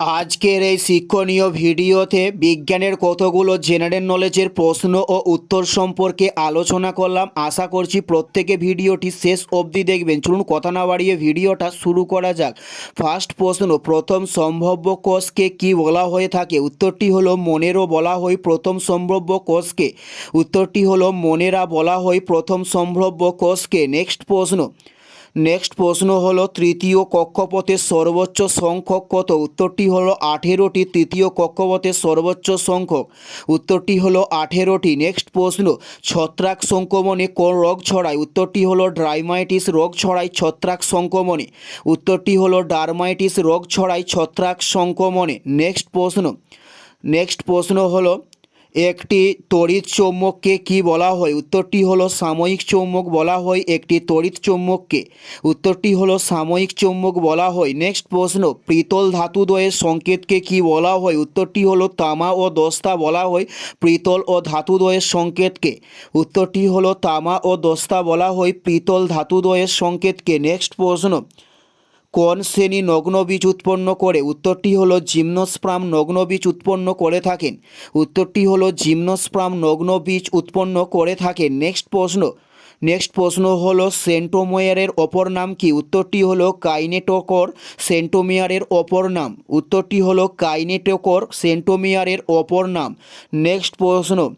আজকের এই শিক্ষণীয় ভিডিওতে বিজ্ঞানের কতগুলো জেনারেল নলেজের প্রশ্ন ও উত্তর সম্পর্কে আলোচনা করলাম। আশা করছি প্রত্যেকে ভিডিওটি শেষ অবধি দেখবেন। চলুন কথা না বাড়িয়ে ভিডিওটা শুরু করা যাক। ফার্স্ট প্রশ্ন, প্রথম সম্ভাব্য কোষকে কি বলা হয়ে থাকে? উত্তরটি হলো, মনেরও বলা হয় প্রথম সম্ভাব্য কোষকে। উত্তরটি হলো, মনেরা বলা হয় প্রথম সম্ভাব্য কোষকে। নেক্সট প্রশ্ন নেক্সট প্রশ্ন হলো, তৃতীয় কক্ষপথের সর্বোচ্চ সংখ্যক কত? উত্তরটি হলো আঠেরোটি, তৃতীয় কক্ষপথের সর্বোচ্চ সংখ্যক। উত্তরটি হলো আঠেরোটি। নেক্সট প্রশ্ন, ছত্রাক সংক্রমণে কোন রোগ ছড়ায়? উত্তরটি হলো ড্রাইমাইটিস রোগ ছড়ায় ছত্রাক সংক্রমণে। উত্তরটি হলো ডারমাইটিস রোগ ছড়ায় ছত্রাক সংক্রমণে। নেক্সট প্রশ্ন নেক্সট প্রশ্ন হলো একটি তড়িৎ চৌম্বককে কি বলা হয়? উত্তরটি হলো সাময়িক চৌম্বক বলা হয়, একটি তড়িৎ চৌম্বককে। উত্তরটি হলো সাময়িক চৌম্বক বলা হয়। নেক্সট প্রশ্ন, পিতল ধাতুদ্বয়ের সংকেতকে কি বলা হয়? উত্তরটি হলো তামা ও দস্তা বলা হয়, পিতল ও ধাতুদ্বয়ের সংকেতকে। উত্তরটি হলো তামা ও দস্তা বলা হয়, পিতল ধাতুদ্বয়ের সংকেতকে। নেক্সট প্রশ্ন কোন শ্রেণি নগ্নবীজ উৎপন্ন করে? উত্তরটি হলো জিমনোস্প্রাম নগ্নবীজ উৎপন্ন করে থাকেন। উত্তরটি হলো জিমনোস্প্রাম নগ্নবীজ উৎপন্ন করে থাকেন। নেক্সট প্রশ্ন। নেক্সট প্রশ্ন হলো সেন্টোমিয়ারের অপর নাম কি? উত্তরটি হলো কাইনেটোকর সেন্টোমিয়ারের অপর নাম। উত্তরটি হলো কাইনেটোকর সেন্টোমিয়ারের অপর নাম। নেক্সট প্রশ্ন।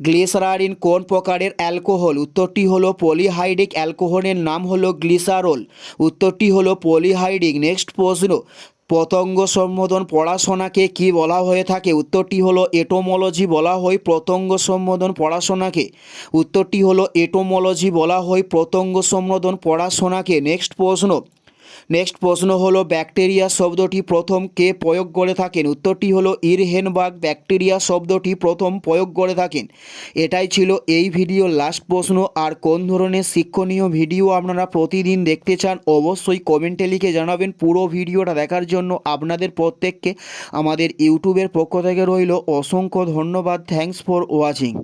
গ্লিসারিন কোন প্রকারের অ্যালকোহল? উত্তরটি হলো পলিহাইডিক অ্যালকোহলের নাম হলো গ্লিসারল। উত্তরটি হলো পলিহাইডিক নেক্সট প্রশ্ন, পতঙ্গ সম্বোধন পড়াশোনাকে কি বলা হয়ে থাকে? উত্তরটি হলো এটোমোলজি বলা হয় পতঙ্গ সম্বোধন পড়াশোনাকে। উত্তরটি হলো এটোমোলজি বলা হয় পতঙ্গ সম্বোধন পড়াশোনাকে। নেক্সট প্রশ্ন নেক্সট প্রশ্ন হলো, ব্যাকটেরিয়া শব্দটি প্রথম কে প্রয়োগ করে থাকেন? উত্তরটি হলো ইরহেনবাগ ব্যাকটেরিয়া শব্দটি প্রথম প্রয়োগ করে থাকেন। এটাই ছিল এই ভিডিও। লাস্ট প্রশ্ন, আর কোন ধরনের শিক্ষণীয় ভিডিও আপনারা প্রতিদিন দেখতে চান, অবশ্যই কমেন্টে লিখে জানাবেন। পুরো ভিডিওটা দেখার জন্য আপনাদের প্রত্যেককে আমাদের ইউটিউবের পক্ষ থেকে রইল। অসংখ্য ধন্যবাদ। Thanks for watching.